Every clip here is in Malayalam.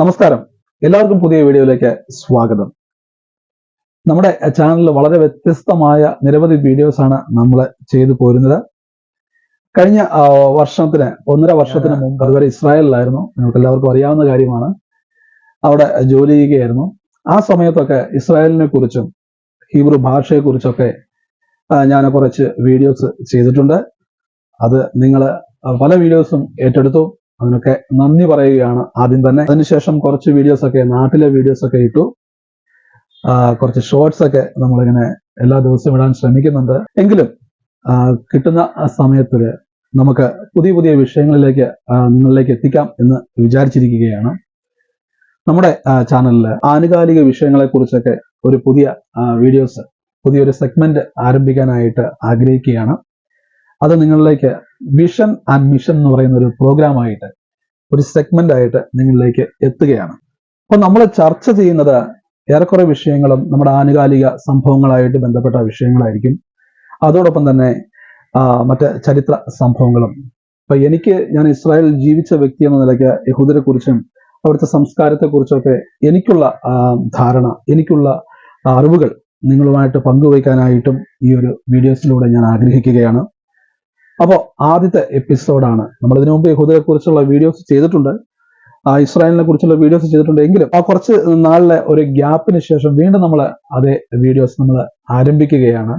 നമസ്കാരം. എല്ലാവർക്കും പുതിയ വീഡിയോയിലേക്ക് സ്വാഗതം. നമ്മുടെ ചാനലിൽ വളരെ വ്യത്യസ്തമായ നിരവധി വീഡിയോസ് ആണ് നമ്മൾ ചെയ്തു പോരുന്നത്. കഴിഞ്ഞ വർഷത്തിന് ഒന്നര വർഷത്തിന് മുമ്പ് അതുവരെ ഇസ്രായേലിലായിരുന്നു. നിങ്ങൾക്ക് എല്ലാവർക്കും അറിയാവുന്ന കാര്യമാണ്. അവിടെ ജോലി ചെയ്യുകയായിരുന്നു. ആ സമയത്തൊക്കെ ഇസ്രായേലിനെ കുറിച്ചും ഹീബ്രു ഭാഷയെ കുറിച്ചൊക്കെ ഞാൻ കുറച്ച് വീഡിയോസ് ചെയ്തിട്ടുണ്ട്. അത് നിങ്ങൾ പല വീഡിയോസും ഏറ്റെടുത്തു. അതിനൊക്കെ നന്ദി പറയുകയാണ് ആദ്യം തന്നെ. അതിനുശേഷം കുറച്ച് വീഡിയോസ് ഒക്കെ നാട്ടിലെ വീഡിയോസ് ഒക്കെ ഇട്ടു. കുറച്ച് ഷോർട്സ് ഒക്കെ നമ്മളിങ്ങനെ എല്ലാ ദിവസവും ഇടാൻ ശ്രമിക്കുന്നുണ്ട്. എങ്കിലും കിട്ടുന്ന സമയത്തിൽ നമുക്ക് പുതിയ പുതിയ വിഷയങ്ങളിലേക്ക് നിങ്ങളിലേക്ക് എത്തിക്കാം എന്ന് വിചാരിച്ചിരിക്കുകയാണ്. നമ്മുടെ ചാനലിൽ ആനുകാലിക വിഷയങ്ങളെ കുറിച്ചൊക്കെ ഒരു പുതിയ വീഡിയോസ് പുതിയൊരു സെഗ്മെന്റ് ആരംഭിക്കാനായിട്ട് ആഗ്രഹിക്കുകയാണ്. അത് നിങ്ങളിലേക്ക് വിഷൻ ആൻഡ് മിഷൻ എന്ന് പറയുന്ന ഒരു പ്രോഗ്രാമായിട്ട് ഒരു സെഗ്മെന്റ് ആയിട്ട് നിങ്ങളിലേക്ക് എത്തുകയാണ്. അപ്പൊ നമ്മൾ ചർച്ച ചെയ്യുന്നത് ഏറെക്കുറെ വിഷയങ്ങളും നമ്മുടെ ആനുകാലിക സംഭവങ്ങളായിട്ട് ബന്ധപ്പെട്ട വിഷയങ്ങളായിരിക്കും. അതോടൊപ്പം തന്നെ മറ്റു ചരിത്ര സംഭവങ്ങളും. ഇപ്പൊ എനിക്ക് ഞാൻ ഇസ്രായേൽ ജീവിച്ച വ്യക്തി എന്ന നിലയ്ക്ക് യഹൂദരെ കുറിച്ചും അവിടുത്തെ സംസ്കാരത്തെ കുറിച്ചൊക്കെ എനിക്കുള്ള ധാരണ എനിക്കുള്ള അറിവുകൾ നിങ്ങളുമായിട്ട് പങ്കുവയ്ക്കാനായിട്ടും ഈ ഒരു വീഡിയോസിലൂടെ ഞാൻ ആഗ്രഹിക്കുകയാണ്. അപ്പോൾ ആദ്യത്തെ എപ്പിസോഡാണ്. നമ്മൾ ഇതിനു മുമ്പ് യഹൂദയെ കുറിച്ചുള്ള വീഡിയോസ് ചെയ്തിട്ടുണ്ട്. ആ ഇസ്രായേലിനെ കുറിച്ചുള്ള വീഡിയോസ് ചെയ്തിട്ടുണ്ട്. എങ്കിലും ആ കുറച്ച് നാളിലെ ഒരു ഗ്യാപ്പിന് ശേഷം വീണ്ടും നമ്മൾ അതേ വീഡിയോസ് നമ്മൾ ആരംഭിക്കുകയാണ്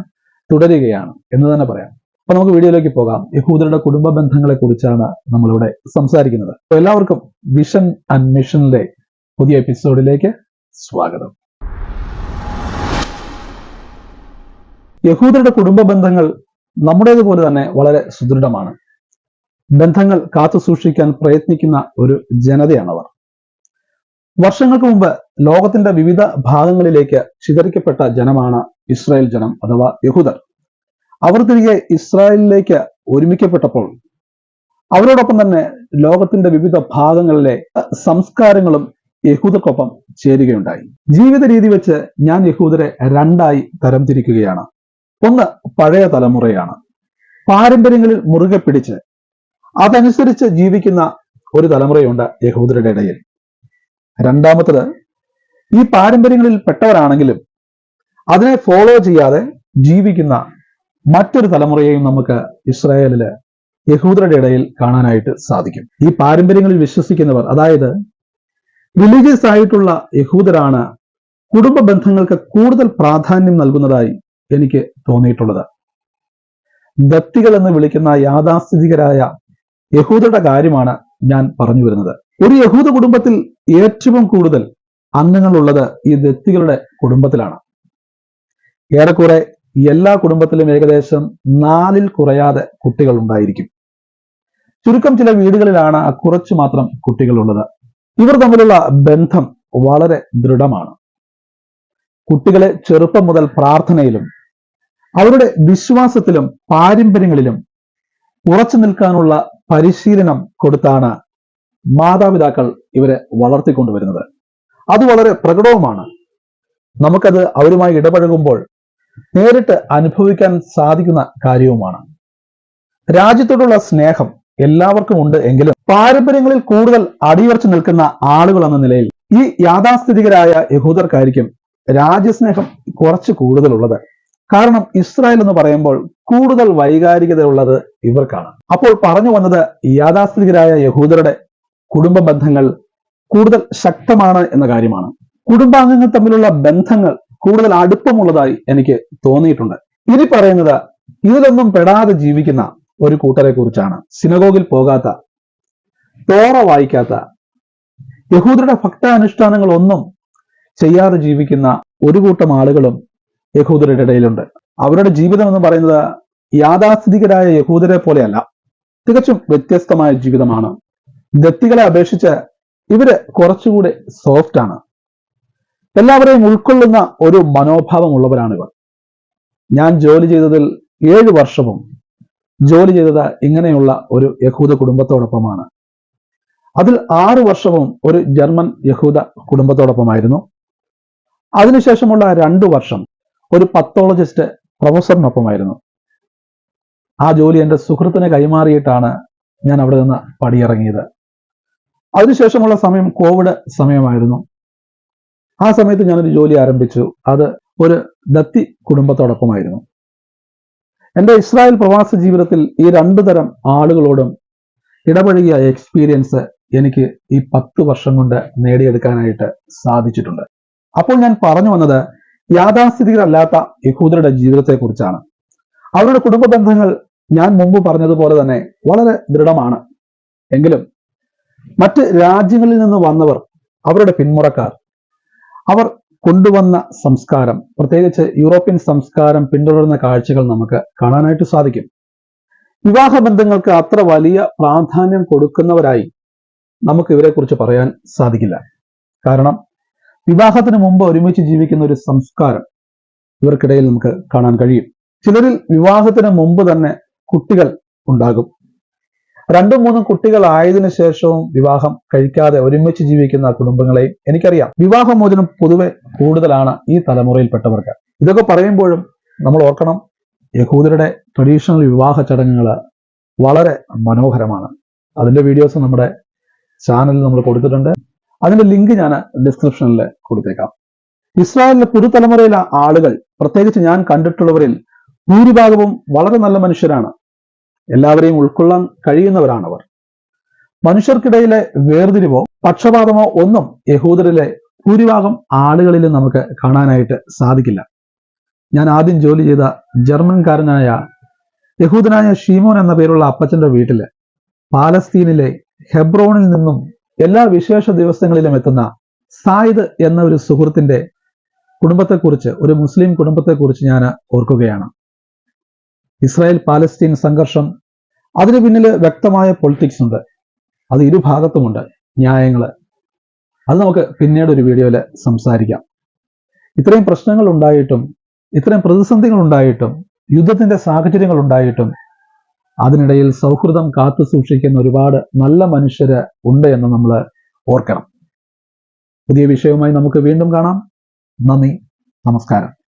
തുടരുകയാണ് എന്ന് തന്നെ പറയാം. അപ്പൊ നമുക്ക് വീഡിയോയിലേക്ക് പോകാം. യഹൂദരുടെ കുടുംബ ബന്ധങ്ങളെ കുറിച്ചാണ് നമ്മളിവിടെ സംസാരിക്കുന്നത്. അപ്പൊ എല്ലാവർക്കും വിഷൻ ആൻഡ് മിഷനിലെ പുതിയ എപ്പിസോഡിലേക്ക് സ്വാഗതം. യഹൂദരുടെ കുടുംബ ബന്ധങ്ങൾ നമ്മുടേതുപോലെ തന്നെ വളരെ സുദൃഢമാണ്. ബന്ധങ്ങൾ കാത്തു സൂക്ഷിക്കാൻ പ്രയത്നിക്കുന്ന ഒരു ജനതയാണവർ. വർഷങ്ങൾക്ക് മുമ്പ് ലോകത്തിന്റെ വിവിധ ഭാഗങ്ങളിലേക്ക് ചിതറിക്കപ്പെട്ട ജനമാണ് ഇസ്രായേൽ ജനം അഥവാ യഹൂദർ. അവർ തിരികെ ഇസ്രായേലിലേക്ക് ഒരുമിക്കപ്പെട്ടപ്പോൾ അവരോടൊപ്പം തന്നെ ലോകത്തിന്റെ വിവിധ ഭാഗങ്ങളിലെ സംസ്കാരങ്ങളും യഹൂദക്കൊപ്പം ചേരുകയുണ്ടായി. ജീവിത രീതി വെച്ച് ഞാൻ യഹൂദരെ രണ്ടായി തരംതിരിക്കുകയാണ് ഒന്ന് പഴയ തലമുറയാണ്. പാരമ്പര്യങ്ങളിൽ മുറുകെ പിടിച്ച് അതനുസരിച്ച് ജീവിക്കുന്ന ഒരു തലമുറയുണ്ട് യഹൂദരുടെ ഇടയിൽ. രണ്ടാമത്തത് ഈ പാരമ്പര്യങ്ങളിൽ പെട്ടവരാണെങ്കിലും അതിനെ ഫോളോ ചെയ്യാതെ ജീവിക്കുന്ന മറ്റൊരു തലമുറയെയും നമുക്ക് ഇസ്രായേലിൽ യഹൂദരുടെ ഇടയിൽ കാണാനായിട്ട് സാധിക്കും. ഈ പാരമ്പര്യങ്ങളിൽ വിശ്വസിക്കുന്നവർ അതായത് റിലീജിയസ് ആയിട്ടുള്ള യഹൂദരാണ് കുടുംബ ബന്ധങ്ങൾക്ക് കൂടുതൽ പ്രാധാന്യം നൽകുന്നതായി എനിക്ക് തോന്നിയിട്ടുള്ളത്. ദത്തികൾ എന്ന് വിളിക്കുന്ന യാഥാസ്ഥിതികരായ യഹൂദരുടെ കാര്യമാണ് ഞാൻ പറഞ്ഞു വരുന്നത്. ഒരു യഹൂദ കുടുംബത്തിൽ ഏറ്റവും കൂടുതൽ അംഗങ്ങളുള്ളത് ഈ ദത്തികളുടെ കുടുംബത്തിലാണ്. ഏറെക്കുറെ എല്ലാ കുടുംബത്തിലും ഏകദേശം നാലിൽ കുറയാതെ കുട്ടികൾ ഉണ്ടായിരിക്കും. ചുരുക്കം ചില വീടുകളിലാണ് കുറച്ചു മാത്രം കുട്ടികളുള്ളത്. ഇവർ തമ്മിലുള്ള ബന്ധം വളരെ ദൃഢമാണ്. കുട്ടികളെ ചെറുപ്പം മുതൽ പ്രാർത്ഥനയിലും അവരുടെ വിശ്വാസത്തിലും പാരമ്പര്യങ്ങളിലും ഉറച്ചു നിൽക്കാനുള്ള പരിശീലനം കൊടുത്താണ് മാതാപിതാക്കൾ ഇവരെ വളർത്തിക്കൊണ്ടുവരുന്നത്. അത് വളരെ പ്രകടവുമാണ്. നമുക്കത് അവരുമായി ഇടപഴകുമ്പോൾ നേരിട്ട് അനുഭവിക്കാൻ സാധിക്കുന്ന കാര്യവുമാണ്. രാജ്യത്തോടുള്ള സ്നേഹം എല്ലാവർക്കും ഉണ്ട് എങ്കിലും പാരമ്പര്യങ്ങളിൽ കൂടുതൽ അടിയുറച്ചു നിൽക്കുന്ന ആളുകൾ എന്ന നിലയിൽ ഈ യാഥാസ്ഥിതികരായ യഹൂദർക്കായിരിക്കും രാജ്യസ്നേഹം കുറച്ച് കൂടുതലുള്ളത്. കാരണം ഇസ്രായേൽ എന്ന് പറയുമ്പോൾ കൂടുതൽ വൈകാരികതയുള്ളത് ഇവർക്കാണ്. അപ്പോൾ പറഞ്ഞു വന്നത് യാഥാസ്ഥിതികരായ യഹൂദരുടെ കുടുംബ ബന്ധങ്ങൾ കൂടുതൽ ശക്തമാണ് എന്ന കാര്യമാണ്. കുടുംബാംഗങ്ങൾ തമ്മിലുള്ള ബന്ധങ്ങൾ കൂടുതൽ അടുപ്പമുള്ളതായി എനിക്ക് തോന്നിയിട്ടുണ്ട്. ഇനി പറയുന്നത് ഇതിലൊന്നും പെടാതെ ജീവിക്കുന്ന ഒരു കൂട്ടരെ കുറിച്ചാണ്. സിനഗോഗിൽ പോകാത്ത തോറ വായിക്കാത്ത യഹൂദരുടെ ഭക്താനുഷ്ഠാനങ്ങൾ ഒന്നും ചെയ്യാതെ ജീവിക്കുന്ന ഒരു കൂട്ടം ആളുകളും യഹൂദരുടെ ഇടയിലുണ്ട്. അവരുടെ ജീവിതം എന്ന് പറയുന്നത് യാഥാസ്ഥിതികരായ യഹൂദരെ പോലെയല്ല. തികച്ചും വ്യത്യസ്തമായ ജീവിതമാണ്. ദത്തികളെ അപേക്ഷിച്ച് ഇവർ കുറച്ചുകൂടി സോഫ്റ്റ് ആണ്. എല്ലാവരെയും ഉൾക്കൊള്ളുന്ന ഒരു മനോഭാവമുള്ളവരാണ് ഇവർ ഞാൻ ജോലി ചെയ്തതിൽ ഏഴ് വർഷവും ജോലി ചെയ്തത് ഇങ്ങനെയുള്ള ഒരു യഹൂദ കുടുംബത്തോടൊപ്പമാണ്. അതിൽ ആറു വർഷവും ഒരു ജർമ്മൻ യഹൂദ കുടുംബത്തോടൊപ്പമായിരുന്നു. അതിനുശേഷമുള്ള രണ്ടു വർഷം ഒരു പത്തോളജിസ്റ്റ് പ്രൊഫസറിനൊപ്പമായിരുന്നു. ആ ജോലി എന്റെ സുഹൃത്തിനെ കൈമാറിയിട്ടാണ് ഞാൻ അവിടെ നിന്ന് പടിയിറങ്ങിയത്. അതിനുശേഷമുള്ള സമയം കോവിഡ് സമയമായിരുന്നു. ആ സമയത്ത് ഞാനൊരു ജോലി ആരംഭിച്ചു. അത് ഒരു ദത്തി കുടുംബത്തോടൊപ്പമായിരുന്നു. എന്റെ ഇസ്രായേൽ പ്രവാസ ജീവിതത്തിൽ ഈ രണ്ടു തരം ആളുകളോടും ഇടപഴകിയ എക്സ്പീരിയൻസ് എനിക്ക് ഈ പത്ത് വർഷം കൊണ്ട് നേടിയെടുക്കാനായിട്ട് സാധിച്ചിട്ടുണ്ട്. അപ്പോൾ ഞാൻ പറഞ്ഞു വന്നത് യാഥാസ്ഥിതികരല്ലാത്ത യഹൂദരുടെ ജീവിതത്തെക്കുറിച്ചാണ്. അവരുടെ കുടുംബ ബന്ധങ്ങൾ ഞാൻ മുമ്പ് പറഞ്ഞതുപോലെ തന്നെ വളരെ ദൃഢമാണ്. എങ്കിലും മറ്റ് രാജ്യങ്ങളിൽ നിന്ന് വന്നവർ അവരുടെ പിന്മുറക്കാർ അവർ കൊണ്ടുവന്ന സംസ്കാരം പ്രത്യേകിച്ച് യൂറോപ്യൻ സംസ്കാരം പിന്തുടരുന്ന കാഴ്ചകൾ നമുക്ക് കാണാനായിട്ട് സാധിക്കും. വിവാഹ ബന്ധങ്ങൾക്ക് അത്ര വലിയ പ്രാധാന്യം കൊടുക്കുന്നവരായി നമുക്ക് ഇവരെക്കുറിച്ച് പറയാൻ സാധിക്കില്ല. കാരണം വിവാഹത്തിന് മുമ്പ് ഒരുമിച്ച് ജീവിക്കുന്ന ഒരു സംസ്കാരം ഇവർക്കിടയിൽ നമുക്ക് കാണാൻ കഴിയും. ചിലരിൽ വിവാഹത്തിന് മുമ്പ് തന്നെ കുട്ടികൾ ഉണ്ടാകും. രണ്ടും മൂന്നും കുട്ടികൾ ആയതിനു ശേഷവും വിവാഹം കഴിക്കാതെ ഒരുമിച്ച് ജീവിക്കുന്ന കുടുംബങ്ങളെയും എനിക്കറിയാം. വിവാഹമോചനം പൊതുവെ കൂടുതലാണ് ഈ തലമുറയിൽപ്പെട്ടവർക്ക്. ഇതൊക്കെ പറയുമ്പോഴും നമ്മൾ ഓർക്കണം യഹൂദരുടെ ട്രഡീഷണൽ വിവാഹ ചടങ്ങുകൾ വളരെ മനോഹരമാണ്. അതിന്റെ വീഡിയോസ് നമ്മുടെ ചാനലിൽ നമ്മൾ കൊടുത്തിട്ടുണ്ട്. അതിന്റെ ലിങ്ക് ഞാൻ ഡിസ്ക്രിപ്ഷനിൽ കൊടുത്തേക്കാം. ഇസ്രായേലിലെ പുതുതലമുറയിലെ ആളുകൾ പ്രത്യേകിച്ച് ഞാൻ കണ്ടിട്ടുള്ളവരിൽ ഭൂരിഭാഗവും വളരെ നല്ല മനുഷ്യരാണ്. എല്ലാവരെയും ഉൾക്കൊള്ളാൻ കഴിയുന്നവരാണവർ. മനുഷ്യർക്കിടയിലെ വേർതിരിവോ പക്ഷപാതമോ ഒന്നും യഹൂദരിലെ ഭൂരിഭാഗം ആളുകളിലും നമുക്ക് കാണാനായിട്ട് സാധിക്കില്ല. ഞാൻ ആദ്യം ജോലി ചെയ്ത ജർമ്മൻകാരനായ യഹൂദനായ ഷീമോൻ എന്ന പേരുള്ള അപ്പച്ചന്റെ വീട്ടിൽ പാലസ്തീനിലെ ഹെബ്രോണിൽ നിന്നും എല്ലാ വിശേഷ ദിവസങ്ങളിലും എത്തുന്ന സായിദ് എന്ന ഒരു സുഹൃത്തിന്റെ കുടുംബത്തെക്കുറിച്ച് ഒരു മുസ്ലിം കുടുംബത്തെക്കുറിച്ച് ഞാൻ ഓർക്കുകയാണ്. ഇസ്രായേൽ പാലസ്തീൻ സംഘർഷം അതിന് പിന്നിൽ വ്യക്തമായ പൊളിറ്റിക്സ് ഉണ്ട്. അത് ഇരുഭാഗത്തുമുണ്ട് ന്യായങ്ങൾ അത് നമുക്ക് പിന്നീട് ഒരു വീഡിയോയിൽ സംസാരിക്കാം. ഇത്രയും പ്രശ്നങ്ങൾ ഉണ്ടായിട്ടും ഇത്രയും പ്രതിസന്ധികൾ ഉണ്ടായിട്ടും യുദ്ധത്തിന്റെ സാഹചര്യങ്ങൾ ഉണ്ടായിട്ടും അതിനിടയിൽ സൗഹൃദം കാത്തു സൂക്ഷിക്കുന്ന ഒരുപാട് നല്ല മനുഷ്യര് ഉണ്ട് എന്ന് നമ്മൾ ഓർക്കണം. പുതിയ വിഷയവുമായി നമുക്ക് വീണ്ടും കാണാം. നന്ദി. നമസ്കാരം.